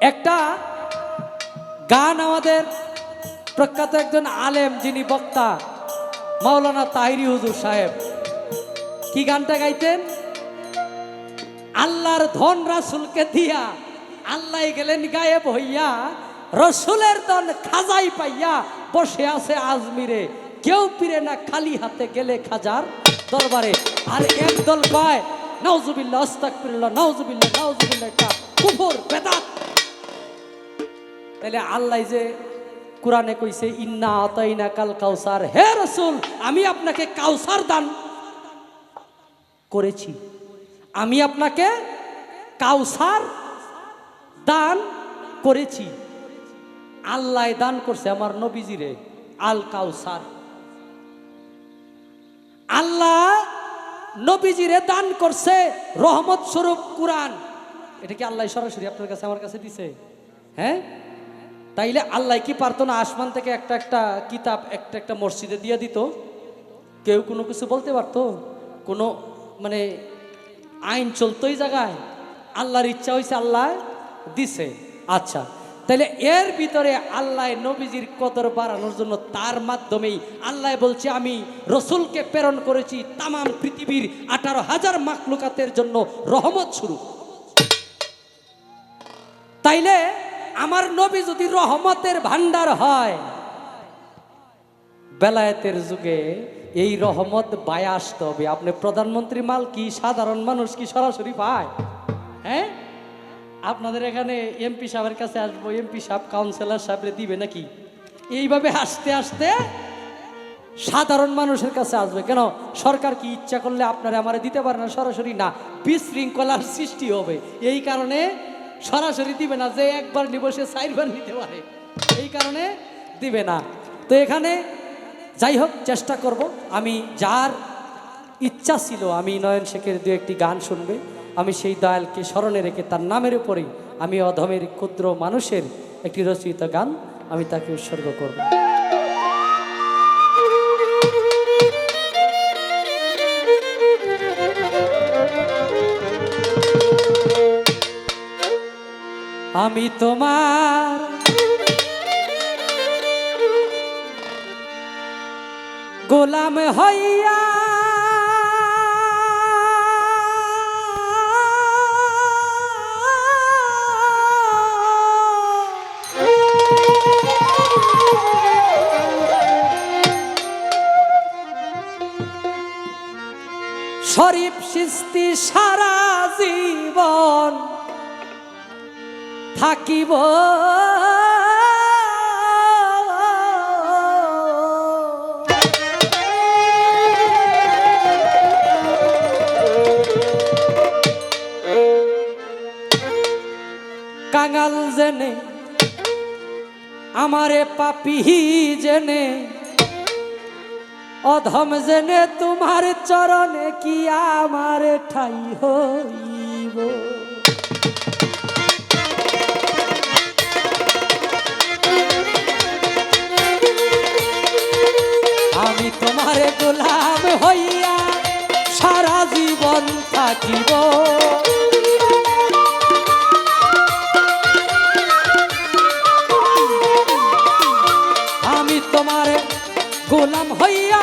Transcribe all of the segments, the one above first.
একটা গান আমাদের প্রখ্যাত একজন আলেম যিনি বক্তা, মাওলানা তাহিরি হুজুর সাহেব। কি গানটা গাইতেন? আল্লাহর ধন রাসুলকে দিয়া আল্লাহ গেলেন গায়েব হইয়া, রসুলের ধন খাজাই পাইয়া বসে আছে আজমিরে। কেউ পিরে না খালি হাতে গেলে খাজার দরবারে। আর একদল কয়, নাউজুবিল্লাহ, আস্তাগফিরুল্লাহ, নাউজুবিল্লাহ নাউজুবিল্লাহ এটা কুফর, বেদাত তাহলে আল্লাহ যে কোরআনে কইছে, ইন্না আতাইনা কাল কাউসার। হে রসুল, আমি আপনাকে কাউসার দান করেছি। আমি আপনাকে কাউসার দান করেছি। আল্লাহ দান করছে আমার নবীজিরে, আল কাউসার। আল্লাহ নবীজিরে দান করছে রহমত স্বরূপ কোরআন। এটা কি আল্লাহ সরাসরি আপনার কাছে, আমার কাছে দিছে? হ্যাঁ? তাইলে আল্লাহ কি পারতো না আসমান থেকে একটা একটা কিতাব, একটা একটা মসজিদে দিয়ে দিত? কেউ কোনো কিছু বলতে পারতো? কোনো মানে আইন চলতোই জায়গায়? আল্লাহর ইচ্ছা হয়েছে আল্লাহ দিছে। আচ্ছা তাহলে এর ভিতরে আল্লাহ নবীজির কদর বাড়ানোর জন্য তার মাধ্যমেই আল্লাহ বলছে, আমি রসুলকে প্রেরণ করেছি তামাম পৃথিবীর আঠারো হাজার মাকলুকাতের জন্য রহমত শুরু। তাইলে আমার নবী যদি রহমতের ভান্ডার হয়, বেলায়েতের যুগে এই রহমত বায়া আসতে হবে। আপনি প্রধানমন্ত্রী মাল কি, সাধারণ মানুষ কি সরাসরি পায়? হ্যাঁ? আপনাদের এখানে এমপি সাহেবের কাছে আসব, এমপি সাহেব, কাউন্সিলর সাহেবরে দিবে নাকি? এইভাবে আসতে আসতে সাধারণ মানুষের কাছে আসবে। কেন? সরকার কি ইচ্ছা করলে আপনারা আমারে দিতে পারে না? সরাসরি না। বিশৃঙ্খলার সৃষ্টি হবে। এই কারণে সরাসরি দিবে না, যে একবার নিব, সে নিতে পারে। এই কারণে দিবে না। তো এখানে যাই হোক, চেষ্টা করব। আমি যার ইচ্ছা ছিল, আমি নয়ন শেখের দু একটি গান শুনবে। আমি সেই দয়ালকে স্মরণে রেখে তার নামের উপরেই আমি অধমের ক্ষুদ্র মানুষের একটি রচিত গান আমি তাকে উৎসর্গ করব। আমি তোমার গোলাম হইয়া শরীফ সৃষ্টি সারা জীবন থাকিব। কাঙাল জেনে আমারে পাপি জেনে অধম জেনে তোমার চরণে কি আমার ঠাই হইব? আমি তোমার গোলাম হইয়া সারা জীবন থাকিব। আমি তোমার গোলাম হইয়া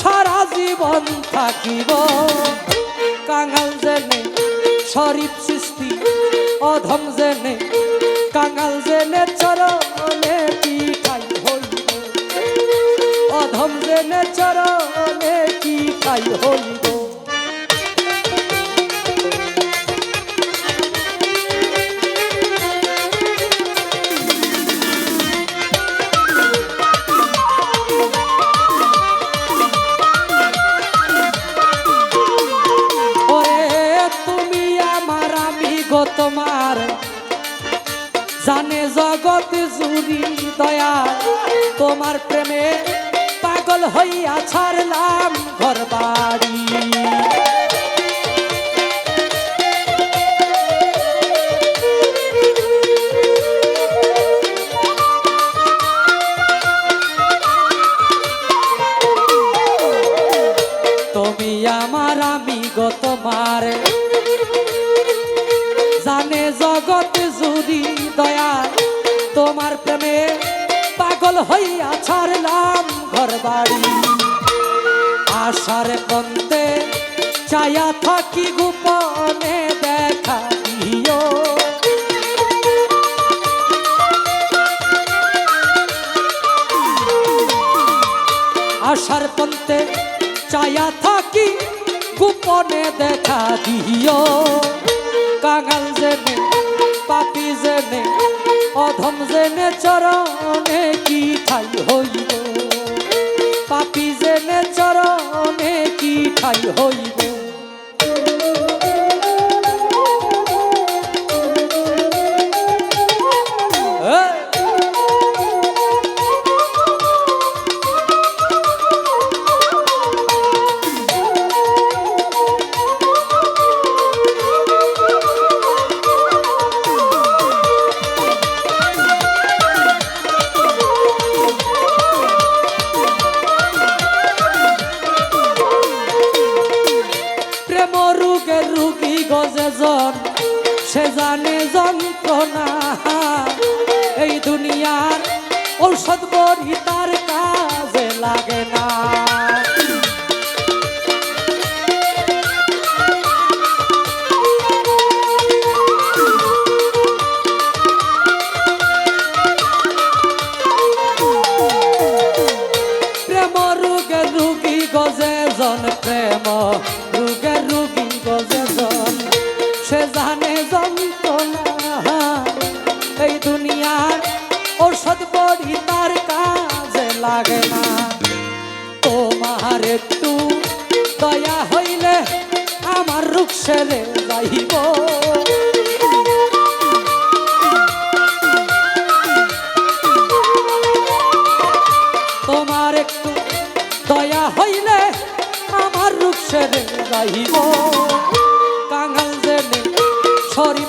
সারা জীবন থাকিব। কাঙাল জেনে শরীফ তোমার। জানে জগৎ জুড়ি দয়া তোমার প্রেমে পাগল হইয়া ছাড়লাম ঘর বাড়ি জগৎ জুড়ি দয়া তোমার প্রেমে পাগল হইয়া ছাড়লাম ঘর বাড়ি আশার পন্তে চায়া থাকি গোপনে দেখা দিও। আশার পন্তে চায়া থাকি গোপনে দেখা দিও। কাঙাল জেনে, পাপি জেনে, অধম জেনে, চরণে কি ঠাই হইব? পাপি জেনে, চরণে কি ঠাই হইব? জন সে জানে যন্ত্রণা। এই দুনিয়ার ঔষধ বড়ি তার কাজে লাগে না। প্রেম রুগে রুগী গজে জন প্রেম। লাগে না। তোমার একটু দয়া হইলে আমার রূপ সেরে যাইব। তোমার একটু দয়া হইলে আমার রূপ সেরে যাইব। কাঙাল জেনে শরীফ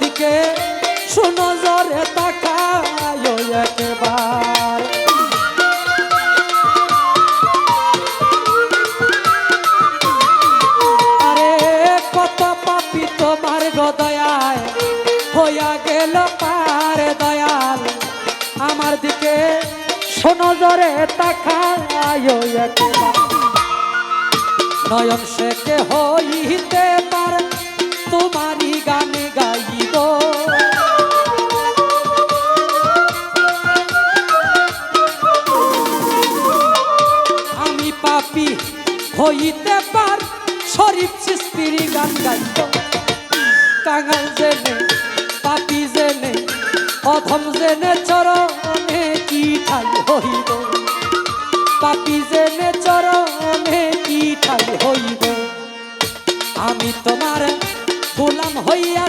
দিকে শুনো জরে তাকায় একবার। আরে কত পাপি তোমার গদয়ায় হইয়া গেল পার দয়াল। আমার দিকে শোনো জরে তাকায় একবার। নয়ন শেখে হইতে পার, তোমারই গানে গাইব হইতে পার, শরীফ সৃষ্টির গান গাইব কাঙাল জেনে, পাপি জেনে, অধম জেনে চরণে কি ঠাই হইব? পাপি জেনে চরণে কি ঠাই হইব? আমি তোমার গোলাম হইয়া